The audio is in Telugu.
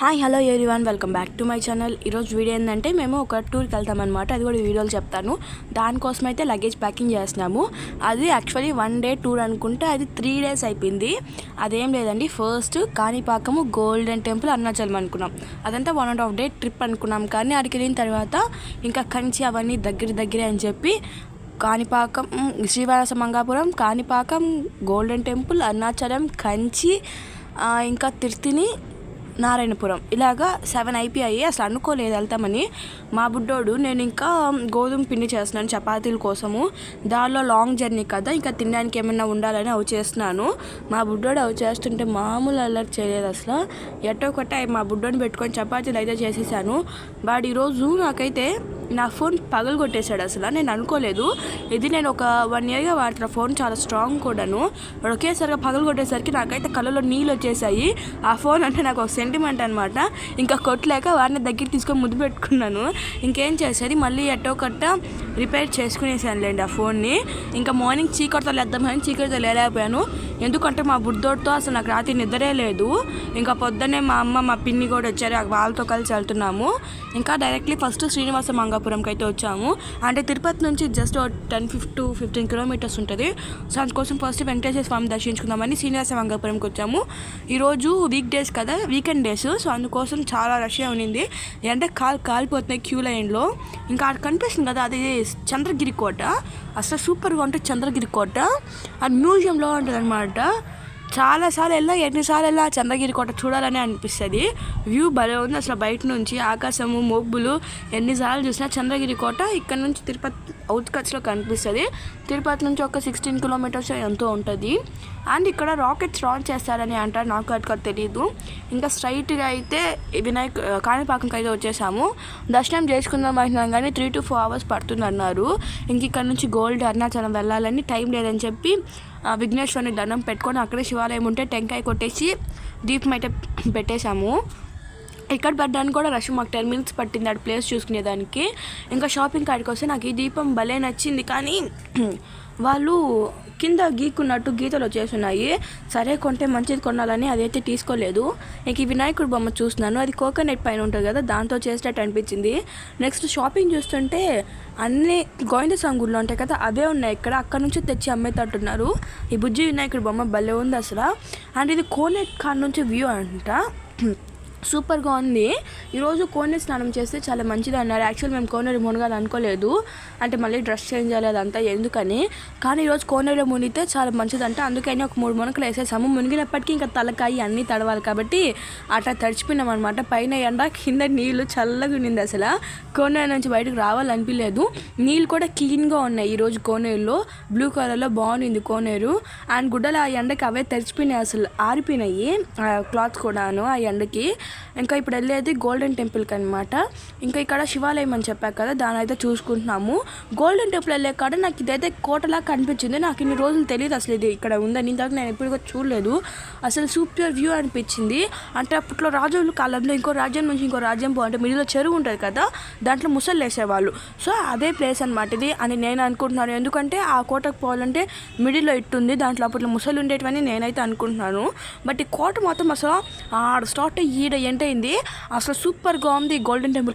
Hi hello one welcome back to my channel ఈరోజు వీడియో ఏంటంటే మేము ఒక టూర్కి వెళ్తామన్నమాట అది కూడా వీడియోలు చెప్తాను. దానికోసం అయితే లగేజ్ ప్యాకింగ్ చేస్తున్నాము. అది యాక్చువల్లీ వన్ డే టూర్ అనుకుంటే అది త్రీ డేస్ అయిపోయింది. అదేం లేదండి first Kanipakam golden temple Arunachalam అనుకున్నాం. అదంతా one and half day trip అనుకున్నాం. కానీ అక్కడికి వెళ్ళిన తర్వాత ఇంకా కంచి అవన్నీ దగ్గర దగ్గరే అని చెప్పి కాణిపాకం శ్రీవారస మంగాపురం కాణిపాకం గోల్డెన్ టెంపుల్ అరుణాచలం కంచి ఇంకా తిర్తిని నారాయణపురం. ఇలాగా సెవెన్ అయిపోయాయి అసలు అనుకోలేదు వెళ్తామని. మా బుడ్డోడు నేను ఇంకా గోధుమ పిండి చేస్తున్నాను చపాతీల కోసము. దానిలో లాంగ్ జర్నీ కదా ఇంకా తినడానికి ఏమైనా ఉండాలని అవి చేస్తున్నాను. మా బుడ్డోడు అవి చేస్తుంటే మామూలు అల్లరి చేయలేదు అసలు. ఎట్టో కొట్ట మా బుడ్డోని పెట్టుకొని చపాతీలు అయితే చేసేసాను. వాడు ఈరోజు నాకైతే నా ఫోన్ పగలు కొట్టేశాడు అసలు నేను అనుకోలేదు. ఇది నేను ఒక వన్ ఇయర్గా వాడుతున్న ఫోన్ చాలా స్ట్రాంగ్ కూడాను. ఒకేసారిగా పగలు కొట్టేసరికి నాకైతే కళ్ళలో నీళ్ళు వచ్చేసాయి. ఆ ఫోన్ అంటే నాకు ఒక సెంటిమెంట్ అనమాట ఇంకా కొట్టలేక వాడిని దగ్గర తీసుకొని ముద్దు పెట్టుకున్నాను. ఇంకేం చేసేది? మళ్ళీ ఎట్టో కట్ట రిపేర్ చేసుకునేసానులేండి ఆ ఫోన్ని. ఇంకా మార్నింగ్ చీకటితో లేద్దామని చీకటితో లేలేకపోయాను. ఎందుకంటే మా బుడ్డోడితో అసలు నాకు రాత్రి నిద్రే లేదు. ఇంకా పొద్దున్నే మా అమ్మ మా పిన్ని కూడా వచ్చారు. వాళ్ళతో కలిసి వెళ్తున్నాము. ఇంకా డైరెక్ట్లీ ఫస్ట్ శ్రీనివాస మంగాపురంకి అయితే వచ్చాము. అంటే తిరుపతి నుంచి just ten fifty fifteen kilometres ఉంటుంది. సో అందుకోసం ఫస్ట్ వెంకటేశ్వర స్వామి దర్శించుకుందామని శ్రీనివాస మంగాపురంకి వచ్చాము. ఈరోజు వీక్ డేస్ కదా వీకెండ్ డేస్ సో అందుకోసం చాలా రష్గా ఉన్నింది. అంటే కాలు కాలిపోతున్నాయి క్యూ లైన్లో. ఇంకా అక్కడ కనిపిస్తుంది కదా అది చంద్రగిరి కోట. అసలు సూపర్గా ఉంటుంది చంద్రగిరి కోట. అది మ్యూజియంలో ఉంటుంది అనమాట చాలాసార్లు వెళ్ళా ఎన్నిసార్లు వెళ్ళా చంద్రగిరి కోట చూడాలని అనిపిస్తుంది. వ్యూ భలే ఉంది అసలు బయట నుంచి ఆకాశము మొబ్బులు ఎన్నిసార్లు చూసినా చంద్రగిరి కోట ఇక్కడ నుంచి తిరుపతి అవుట్కట్స్లో కనిపిస్తుంది. తిరుపతి నుంచి ఒక సిక్స్టీన్ కిలోమీటర్స్ ఎంతో ఉంటుంది. అండ్ ఇక్కడ రాకెట్స్ లాంచ్ చేస్తారని అంటారు. నాకు అటుగా తెలియదు ఇంకా స్ట్రైట్గా అయితే వినాయక్ కాణిపాకంకి అయితే వచ్చేసాము. దర్శనం చేసుకుందాం అంటున్నాం కానీ త్రీ టు ఫోర్ అవర్స్ పడుతుంది అన్నారు ఇంక ఇక్కడ నుంచి గోల్డ్ అరుణాచలం వెళ్ళాలని టైం లేదని చెప్పి విఘ్నేశ్వరుని దండం పెట్టుకొని అక్కడే శివాలయం ఉంటే టెంకాయ కొట్టేసి దీపం అయితే పెట్టేశాము. ఇక్కడ పడ్డానికి కూడా రష్ మాకు టెన్ మినిట్స్ పట్టింది ఆడ ప్లేస్ చూసుకునేదానికి. ఇంకా షాపింగ్ కాడికి వస్తే నాకు ఈ దీపం భలే నచ్చింది. కానీ వాళ్ళు కింద గీకున్నట్టు గీతలు వచ్చేస్తున్నాయి. సరే కొంటే మంచిది కొనాలని అదైతే తీసుకోలేదు. ఇంక ఈ వినాయకుడు బొమ్మ చూస్తున్నాను. అది కోకోనట్ పైన ఉంటుంది కదా దాంతో చేసేటట్టు అనిపించింది. నెక్స్ట్ షాపింగ్ చూస్తుంటే అన్ని గోవింద సంగుళ్ళు ఉంటాయి కదా అవే ఉన్నాయి ఇక్కడ. అక్కడ నుంచి తెచ్చి అమ్మేటట్టున్నారు. ఈ బుజ్జి వినాయకుడి బొమ్మ భలే ఉంది అసలు. అండ్ ఇది కోనేట్ కాడ నుంచి వ్యూ అంట. సూపర్గా ఉంది. ఈరోజు కోనేరు స్నానం చేస్తే చాలా మంచిది అన్నారు. యాక్చువల్ మేము కోనేరు మునగాలి అనుకోలేదు. అంటే మళ్ళీ డ్రెస్ చేంజ్ చేయాలి అదంతా ఎందుకని. కానీ ఈరోజు కోనేరు మునిగితే చాలా మంచిదంట. అందుకని ఒక మూడు మునకలు వేసేసాము. మునిగినప్పటికీ ఇంకా తలకాయి అన్నీ తడవాలి కాబట్టి అట్లా తడిచిపోయినాం అనమాట పైన ఎండ కింద నీళ్ళు చల్లగా ఉన్నింది అసలు. కోనేరు నుంచి బయటకు రావాలనిపించలేదు నీళ్ళు కూడా క్లీన్గా ఉన్నాయి ఈరోజు కోనేరులో బ్లూ కలర్లో బాగుంది కోనేరు. అండ్ గుడ్డలు ఆ ఎండకి అవే తెరిచిపోయినాయి అసలు. ఆరిపోయినాయి క్లాత్ కూడాను ఆ ఎండకి. ఇంకా ఇప్పుడు వెళ్ళేది గోల్డెన్ టెంపుల్కి అనమాట ఇంకా ఇక్కడ శివాలయం అని చెప్పాక కదా దాని అయితే చూసుకుంటున్నాము. గోల్డెన్ టెంపుల్ వెళ్ళే కాడ నాకు ఇదైతే కోటలా కనిపించింది. నాకు ఇన్ని రోజులు తెలియదు అసలు ఇది ఇక్కడ ఉందని. ఇంతకు నేను ఎప్పుడు కూడా చూడలేదు. అసలు సూపర్ వ్యూ అనిపించింది. అంటే అప్పట్లో రాజుల కాలంలో ఇంకో రాజ్యం నుంచి ఇంకో రాజ్యం పో అంటే మిడిలో చెరువు ఉంటుంది కదా దాంట్లో ముసలు వేసేవాళ్ళు. సో అదే ప్లేస్ అనమాట ఇది అని నేను అనుకుంటున్నాను. ఎందుకంటే ఆ కోటకు పోవాలంటే మిడిల్లో ఇట్టుంది దాంట్లో అప్పట్లో ముసలు ఉండేటివని నేనైతే అనుకుంటున్నాను. బట్ ఈ కోట మాత్రం అసలు ఆడ స్టార్ట్ ఈడ ఎంటైంది అయింది. అసలు సూపర్గా ఉంది గోల్డెన్ టెంపుల్